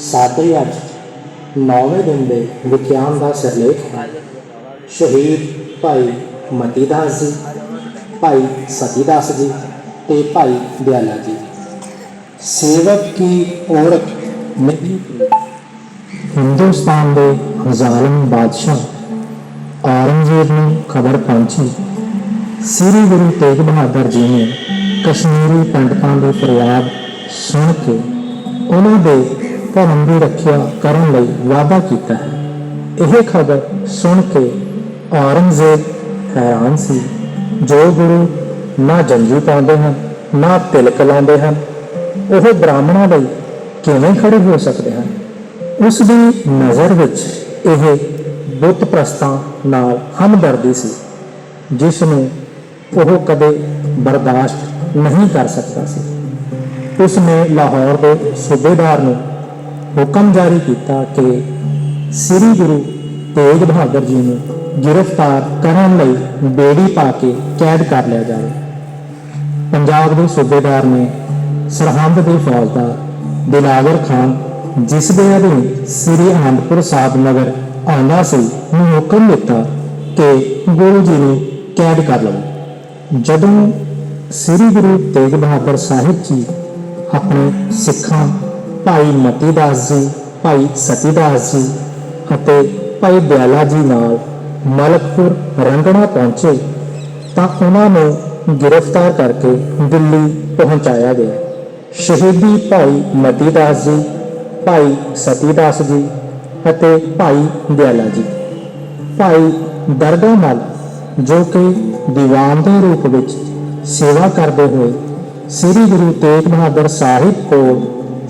ਸਾਡੇ ਅੱਜ ਨੌਵੇਂ ਦਿਨ ਦੇ ਵਿਗਿਆਨ ਦਾ ਸਿਰਲੇਖ ਹੈ ਸ਼ਹੀਦ ਭਾਈ ਮਤੀਦਾਸ ਜੀ, ਭਾਈ ਸਤੀਦਾਸ ਜੀ ਤੇ ਭਾਈ ਦਿਆਲਾ ਜੀ। ਸੇਵਕ ਕੀ ਔਰਤ ਨਹੀਂ ਹਿੰਦੁਸਤਾਨ ਦੇ ਜ਼ਾਲਮ ਬਾਦਸ਼ਾਹ ਔਰੰਗਜ਼ੇਬ ਨੂੰ ਖਬਰ ਪਹੁੰਚੀ। ਸ੍ਰੀ ਗੁਰੂ ਤੇਗ ਬਹਾਦਰ ਜੀ ਨੇ ਕਸ਼ਮੀਰੀ ਪੰਡਤਾਂ ਦੇ ਫਰਿਆਦ ਸੁਣ ਕੇ ਉਹਨਾਂ ਦੇ ਧਰਮ ਦੀ ਰੱਖਿਆ ਕਰਨ ਲਈ ਵਾਅਦਾ ਕੀਤਾ ਹੈ। ਇਹ ਖਬਰ ਸੁਣ ਕੇ ਔਰੰਗਜ਼ੇਬ ਹੈਰਾਨ ਸੀ। ਜੋ ਗੁਰੂ ਨਾ ਜੰਜੀ ਪਾਉਂਦੇ ਹਨ, ਨਾ ਤਿਲਕ ਲਾਉਂਦੇ ਹਨ, ਉਹ ਬ੍ਰਾਹਮਣਾਂ ਲਈ ਕਿਵੇਂ ਖੜੇ ਹੋ ਸਕਦੇ ਹਨ? ਉਸ ਦੀ ਨਜ਼ਰ ਵਿੱਚ ਇਹ ਬੁੱਤ ਪ੍ਰਸਤਾਂ ਨਾਲ ਹਮਦਰਦੀ ਸੀ, ਜਿਸ ਨੂੰ ਉਹ ਕਦੇ ਬਰਦਾਸ਼ਤ ਨਹੀਂ ਕਰ ਸਕਦਾ ਸੀ। ਉਸ ਨੇ ਲਾਹੌਰ ਦੇ ਸੂਬੇਦਾਰ ਨੂੰ ਹੁਕਮ ਜਾਰੀ ਕੀਤਾ ਕਿ ਸ੍ਰੀ ਗੁਰੂ ਤੇਗ ਬਹਾਦਰ ਜੀ ਨੂੰ ਗ੍ਰਿਫਤਾਰ ਕਰਨ ਲਈ ਬੇੜੀ ਪਾ ਕੇ ਕੈਦ ਕਰ ਲਿਆ ਜਾਵੇ। ਪੰਜਾਬ ਦੇ ਸੂਬੇਦਾਰ ਨੇ ਸਰਹੰਦ ਦੇ ਫੌਜਦਾਰ ਦਿਲਾਵਰ ਖਾਨ, ਜਿਸ ਦੇ ਅਧੀਨ ਸ੍ਰੀ ਅਨੰਦਪੁਰ ਸਾਹਿਬ ਨਗਰ ਆਉਂਦਾ ਸੀ, ਨੂੰ ਹੁਕਮ ਦਿੱਤਾ ਕਿ ਗੁਰੂ ਜੀ ਨੂੰ ਕੈਦ ਕਰ ਲਵੋ। ਜਦੋਂ ਸ੍ਰੀ ਗੁਰੂ ਤੇਗ ਬਹਾਦਰ ਸਾਹਿਬ ਜੀ ਆਪਣੇ ਸਿੱਖਾਂ ਭਾਈ ਮਤੀਦਾਸ ਜੀ, ਭਾਈ ਸਤੀਦਾਸ ਜੀ ਅਤੇ ਭਾਈ ਦਿਆਲਾ ਜੀ ਨਾਲ ਮਲਕਪੁਰ ਰੰਗਣਾ ਪਹੁੰਚੇ ਤਾਂ ਉਹਨਾਂ ਨੂੰ ਗ੍ਰਿਫਤਾਰ ਕਰਕੇ ਦਿੱਲੀ ਪਹੁੰਚਾਇਆ ਗਿਆ। ਸ਼ਹੀਦੀ ਭਾਈ ਮਤੀਦਾਸ ਜੀ, ਭਾਈ ਸਤੀਦਾਸ ਜੀ ਅਤੇ ਭਾਈ ਦਿਆਲਾ ਜੀ। ਭਾਈ ਦਰਗਾ ਮਲ, ਜੋ ਕਿ ਦੀਵਾਨ ਦੇ ਰੂਪ ਵਿੱਚ ਸੇਵਾ ਕਰਦੇ ਹੋਏ ਸ੍ਰੀ ਗੁਰੂ ਤੇਗ ਬਹਾਦਰ ਸਾਹਿਬ ਕੋਲ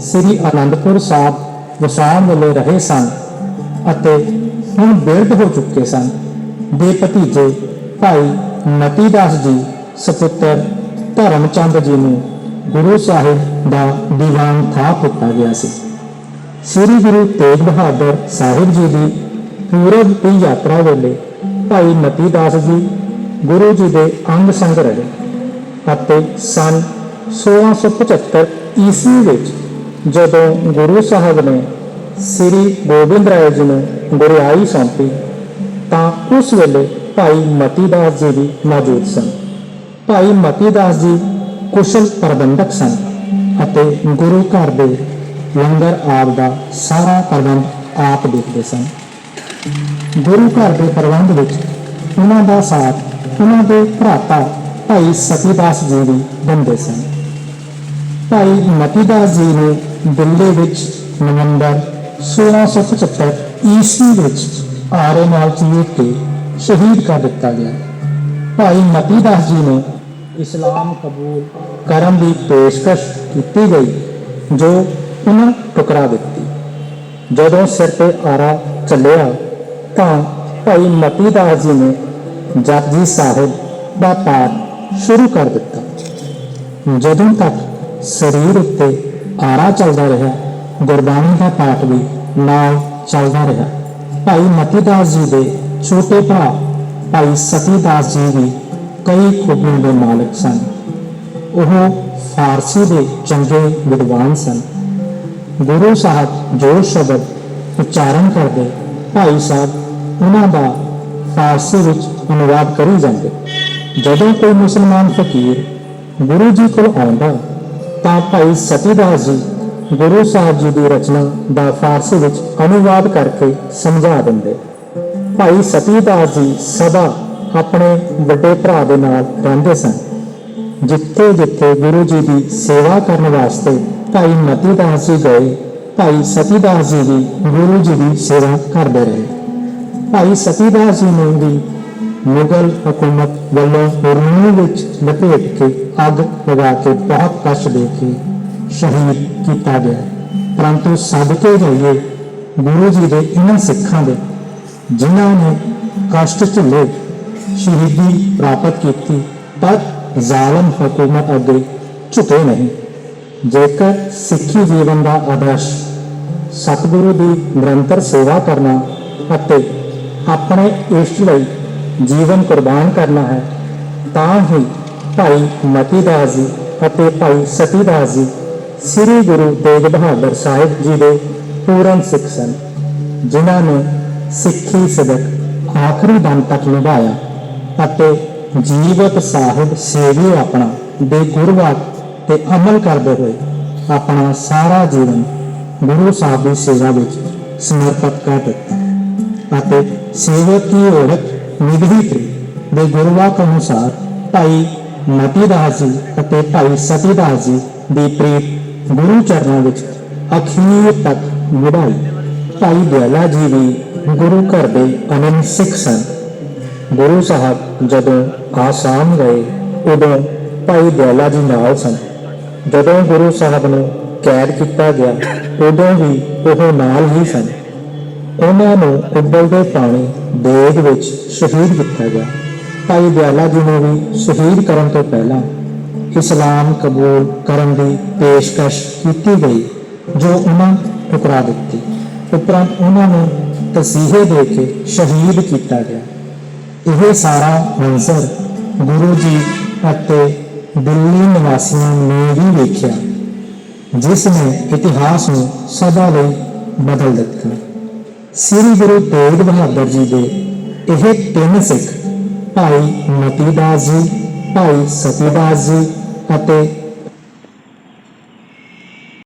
ਸ੍ਰੀ ਅਨੰਦਪੁਰ ਸਾਹਿਬ ਵਸਾਉਣ ਵੇਲੇ ਰਹੇ ਸਨ ਅਤੇ ਹੁਣ ਬਿਰਧ ਹੋ ਚੁੱਕੇ ਸਨ। ਦੇ ਭਤੀਜੇ ਭਾਈ ਮਤੀਦਾਸ ਜੀ, ਸਪੁੱਤਰ ਧਰਮਚੰਦ ਜੀ ਨੂੰ ਗੁਰੂ ਸਾਹਿਬ ਦਾ ਦੀਵਾਨ ਥਾਪ ਦਿੱਤਾ ਗਿਆ ਸੀ। ਸ੍ਰੀ ਗੁਰੂ ਤੇਗ ਬਹਾਦਰ ਸਾਹਿਬ ਜੀ ਦੀ ਪੂਰਬ ਦੀ ਯਾਤਰਾ ਵੇਲੇ ਭਾਈ ਮਤੀਦਾਸ ਜੀ ਗੁਰੂ ਜੀ ਦੇ ਅੰਗ ਸੰਗ ਰਹੇ ਅਤੇ ਸਨ 1675 ਈਸਵੀ ਵਿੱਚ ਜਦੋਂ ਗੁਰੂ ਸਾਹਿਬ ਨੇ ਸ੍ਰੀ ਗੋਬਿੰਦ ਰਾਏ ਜੀ ਨੂੰ ਗੁਰਿਆਈ ਸੌਂਪੀ, ਤਾਂ ਉਸ ਵੇਲੇ ਭਾਈ ਮਤੀ ਦਾਸ ਜੀ ਵੀ ਮੌਜੂਦ ਸਨ। ਭਾਈ ਮਤੀ ਦਾਸ ਜੀ ਕੁਸ਼ਲ ਪ੍ਰਬੰਧਕ ਸਨ ਅਤੇ ਗੁਰੂ ਘਰ ਦੇ ਲੰਗਰ ਆਪ ਦਾ ਸਾਰਾ ਪ੍ਰਬੰਧ ਆਪ ਦੇਖਦੇ ਸਨ। ਗੁਰੂ ਘਰ ਦੇ ਪ੍ਰਬੰਧ ਵਿੱਚ ਉਹਨਾਂ ਦਾ ਸਾਥ ਉਹਨਾਂ ਦੇ ਭਰਾਤਾ ਭਾਈ ਸਤੀਦਾਸ ਜੀ ਵੀ ਦਿੰਦੇ ਸਨ। ਭਾਈ ਮਤੀਦਾਸ ਜੀ ਨੂੰ ਦਿੱਲੀ ਵਿੱਚ ਨਵੰਬਰ 1675 ਈਸਵੀ ਵਿੱਚ ਆਰੇ ਨਾਲ ਚੀਰ ਕੇ ਸ਼ਹੀਦ ਕਰ ਦਿੱਤਾ ਗਿਆ। ਭਾਈ ਮਤੀ ਦਾਸ ਜੀ ਨੂੰ ਇਸਲਾਮ ਕਬੂਲ ਕਰਨ ਦੀ ਪੇਸ਼ਕਸ਼ ਕੀਤੀ ਗਈ, ਜੋ ਉਹਨਾਂ ਟੁਕਰਾ ਦਿੱਤੀ। ਜਦੋਂ ਸਿਰ ਤੇ ਆਰਾ ਚੱਲਿਆ, ਤਾਂ ਭਾਈ ਮਤੀ ਦਾਸ ਜੀ ਨੇ ਜਪਜੀ ਸਾਹਿਬ ਦਾ ਪਾਠ ਸ਼ੁਰੂ ਕਰ ਦਿੱਤਾ। ਜਦੋਂ ਤੱਕ ਸਰੀਰ ਉੱਤੇ ਆਰਾ ਚੱਲਦਾ ਰਿਹਾ। ਗੁਰਬਾਣੀ ਦਾ ਪਾਠ ਵੀ ਨਾਲ ਚੱਲਦਾ ਰਿਹਾ। ਭਾਈ ਮਤੀਦਾਸ ਜੀ ਦੇ ਛੋਟੇ ਭਰਾ, ਭਾਈ ਸਤੀਦਾਸ ਜੀ ਵੀ ਕਈ ਖੂਬੀਆਂ ਦੇ ਮਾਲਕ ਸਨ। ਉਹ ਫਾਰਸੀ ਦੇ ਚੰਗੇ ਵਿਦਵਾਨ ਸਨ। ਗੁਰੂ ਸਾਹਿਬ ਜੋ ਸ਼ਬਦ ਉਚਾਰਨ ਕਰਦੇ ਭਾਈ ਸਾਹਿਬ, ਉਹਨਾਂ ਦਾ ਫਾਰਸੀ ਵਿੱਚ ਅਨੁਵਾਦ ਕਰੀ ਜਾਂਦੇ। ਜਦੋਂ ਕੋਈ ਮੁਸਲਮਾਨ ਫਕੀਰ ਗੁਰੂ ਜੀ ਕੋਲ ਆਉਂਦਾ ਤਾਂ ਭਾਈ ਸਤੀਦਾਸ ਜੀ ਗੁਰੂ ਸਾਹਿਬ ਜੀ ਦੀ ਰਚਨਾ ਦਾ ਫਾਰਸੀ ਵਿੱਚ ਅਨੁਵਾਦ ਕਰਕੇ ਸਮਝਾ ਦਿੰਦੇ। ਭਾਈ ਸਤੀਦਾਸ ਜੀ ਸਦਾ ਆਪਣੇ ਵੱਡੇ ਭਰਾ ਦੇ ਨਾਲ ਰਹਿੰਦੇ ਸਨ। ਜਿੱਥੇ ਜਿੱਥੇ ਗੁਰੂ ਜੀ ਦੀ ਸੇਵਾ ਕਰਨ ਵਾਸਤੇ ਭਾਈ ਮਤੀਦਾਸ ਜੀ ਗਏ, ਭਾਈ ਸਤੀਦਾਸ ਜੀ ਵੀ ਗੁਰੂ ਜੀ ਦੀ ਸੇਵਾ ਕਰਦੇ ਰਹੇ। ਭਾਈ ਸਤੀਦਾਸ ਜੀ ਨੂੰ ਵੀ ਮੁਗਲ ਹਕੂਮਤ ਵੱਲੋਂ ਰੂਮ ਵਿੱਚ ਲਪੇਟ ਕੇ ਅੱਗ ਲਗਾ ਕੇ ਬਹੁਤ ਕਸ਼ਟ ਦੇ ਕੇ ਸ਼ਹੀਦ ਕੀਤਾ ਗਿਆ। ਪਰੰਤੂ ਸਦਕੇ ਜਾਈਏ ਗੁਰੂ ਜੀ ਦੇ ਇਹਨਾਂ ਸਿੱਖਾਂ ਦੇ, ਜਿਨ੍ਹਾਂ ਨੇ ਕਸ਼ਟ ਝੱਲੇ ਸ਼ਹੀਦੀ ਪ੍ਰਾਪਤ ਕੀਤੀ, ਤਦ ਜ਼ਾਲਮ ਹਕੂਮਤ ਅੱਗੇ ਝੁਕੇ ਨਹੀਂ। ਜੇਕਰ ਸਿੱਖੀ ਜੀਵਨ ਦਾ ਆਦਰਸ਼ ਸਤਿਗੁਰੂ ਦੀ ਨਿਰੰਤਰ ਸੇਵਾ ਕਰਨਾ ਅਤੇ ਆਪਣੇ ਇਸ਼ਟ ਲਈ ਜੀਵਨ ਕੁਰਬਾਨ ਕਰਨਾ ਹੈ, ਤਾਂ ਹੀ ਭਾਈ ਮਤੀ ਦਾਸ ਜੀ ਅਤੇ ਭਾਈ ਸਤੀਦਾਸ ਜੀ ਸ੍ਰੀ ਗੁਰੂ ਤੇਗ ਬਹਾਦਰ ਸਾਹਿਬ ਜੀ ਦੇ ਪੂਰਨ ਸਿੱਖ ਸਨ, ਜਿਨ੍ਹਾਂ ਨੇ ਸਿੱਖੀ ਸਬਕ ਆਖਰੀ ਦਮ ਤੱਕ ਨਿਭਾਇਆ ਅਤੇ ਜੀਵਤ ਸਾਹਿਬ ਸੇਵੀ ਆਪਣਾ ਦੇ ਗੁਰਵਾਕ ਤੇ ਅਮਲ ਕਰਦੇ ਹੋਏ ਆਪਣਾ ਸਾਰਾ ਜੀਵਨ ਗੁਰੂ ਸਾਹਿਬ ਦੀ ਸੇਵਾ ਵਿੱਚ ਸਮਰਪਿਤ ਕਰ ਦਿੱਤਾ ਅਤੇ ਸੇਵਕ ਦੀ ਔਰਤ ਨਿਧੀ ਤੇ ਦੇ ਗੁਰਵਾਕ ਅਨੁਸਾਰ ਭਾਈ ਮਤੀ ਦਾਸ ਜੀ ਅਤੇ ਭਾਈ ਸਤੀਦਾਸ ਜੀ ਦੀ ਪ੍ਰੀਤ ਗੁਰੂ ਚਰਨਾਂ ਵਿੱਚ ਅਖੀਰ ਤੱਕ ਨਿਭਾਈ। ਭਾਈ ਦਿਆਲਾ ਜੀ ਵੀ ਗੁਰੂ ਘਰ ਦੇ ਅਨੰਦ ਸਿੱਖ ਸਨ। ਗੁਰੂ ਸਾਹਿਬ ਜਦੋਂ ਆਸਾਮ ਗਏ, ਉਦੋਂ ਭਾਈ ਦਿਆਲਾ ਜੀ ਨਾਲ ਸਨ। ਜਦੋਂ ਗੁਰੂ ਸਾਹਿਬ ਨੂੰ ਕੈਦ ਕੀਤਾ ਗਿਆ, ਉਦੋਂ ਵੀ ਉਹ ਨਾਲ ਹੀ ਸਨ। ਉਹਨਾਂ ਨੂੰ ਉਬਲਦੇ ਪਾਣੀ ਦੇਗ ਵਿੱਚ ਸ਼ਹੀਦ ਕੀਤਾ ਗਿਆ। ਭਾਈ ਦਿਆਲਾ ਜੀ ਨੂੰ ਵੀ ਸ਼ਹੀਦ ਕਰਨ ਤੋਂ ਪਹਿਲਾਂ ਇਸਲਾਮ ਕਬੂਲ ਕਰਨ ਦੀ ਪੇਸ਼ਕਸ਼ ਕੀਤੀ ਗਈ, ਜੋ ਉਹਨਾਂ ਠੁਕਰਾ ਦਿੱਤੀ। ਉਪਰੰਤ ਉਹਨਾਂ ਨੂੰ ਤਸੀਹੇ ਦੇ ਕੇ ਸ਼ਹੀਦ ਕੀਤਾ ਗਿਆ। ਇਹ ਸਾਰਾ ਮੰਜ਼ਰ ਗੁਰੂ ਜੀ ਅਤੇ ਦਿੱਲੀ ਨਿਵਾਸੀਆਂ ਨੇ ਵੀ ਵੇਖਿਆ, ਜਿਸ ਨੇ ਇਤਿਹਾਸ ਨੂੰ ਸਦਾ ਲਈ ਬਦਲ ਦਿੱਤਾ। ਸ੍ਰੀ ਗੁਰੂ ਤੇਗ ਬਹਾਦਰ ਜੀ ਦੇ ਇਹ ਤਿੰਨ ਸਿੱਖ, ਭਾਈ ਮਤੀ ਦਾਸ ਜੀ, ਭਾਈ ਸਤੀਦਾਸ ਜੀ ਅਤੇ